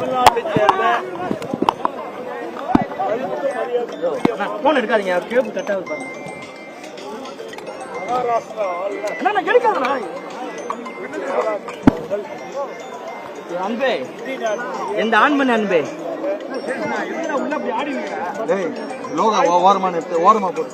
தமிழ்நாட்டைச் சேர்ந்த போன் எடுக்காதீங்க கேபிள் கட் ஆகுது பாருங்க. மகாராஷ்டிரா ஆளுநர் அண்ணா நான் எடுக்காதண்ணா. அன்பே எந்த ஆண்மன் அன்பே? லோகா ஓரமா நிறுத்து ஓரமா போடு.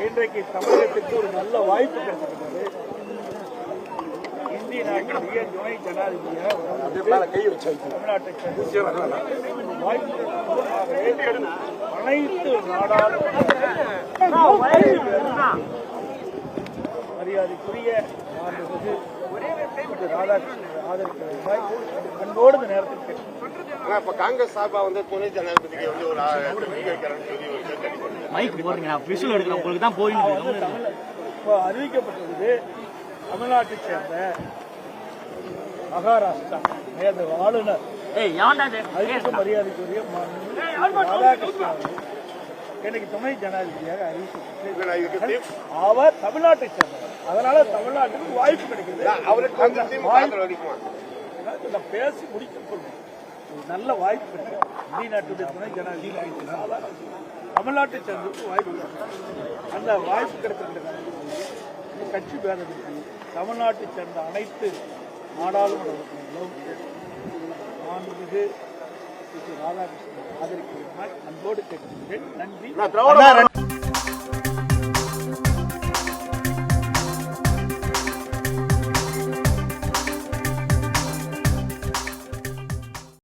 இன்றைக்கு தமிழகத்திற்கு ஒரு நல்ல வாய்ப்பு கிடைத்திருக்கிறது இந்திய நாட்டினுடைய துணை ஜனாதிபதியாக தமிழ்நாட்டை வாய்ப்பு. அனைத்து நாடாளுமன்ற மரியாதைக்குரிய அன்போடு கேட்கிறேன் ஆனா இப்ப காங்கிரஸ் சார்பா வந்து துணை ஜனாதிபதிக்கு வந்து ஒரு. மைக் போடுறீங்க நான் விஷுவல் எடுக்கிறேன் உங்களுக்கு தான் போயிருக்கு தமிழ் இப்போ அறிவிக்கப்பட்டது தமிழ்நாட்டைச் சேர்ந்த மகாராஷ்டிரா மேத ஆளுநர். ஏய் எவன்டா இது அதிக மரியாதைக்குரிய ராதாகிருஷ்ணன் அவர்கள். எனக்கு துணை ஜனாதிபதியாக அறிவிக்கப்பட்டு அவர் தமிழ்நாட்டைச் சேர்ந்தவர். அதனால தமிழ்நாட்டுக்கு வாய்ப்பு கிடைக்குது அவருக்கு நான் பேசி முடிக்க சொல்றேன் நல்ல வாய்ப்பு கிடைக்கும் இந்திய நாட்டுடைய துணை ஜனாதிபதி தமிழ்நாட்டை சேர்ந்ததுக்கு வாய்ப்பு அந்த வாய்ப்பு கிடைத்திருக்கிற கட்சி பேதத்திற்கு தமிழ்நாட்டை சேர்ந்த அனைத்து நாடாளுமன்ற உறுப்பினர்களும் மாண்புமிகு ராதாகிருஷ்ணன் ஆதரிக்கிறதுனால் அன்போடு கேட்கிறேன் நன்றி நான் திராவிட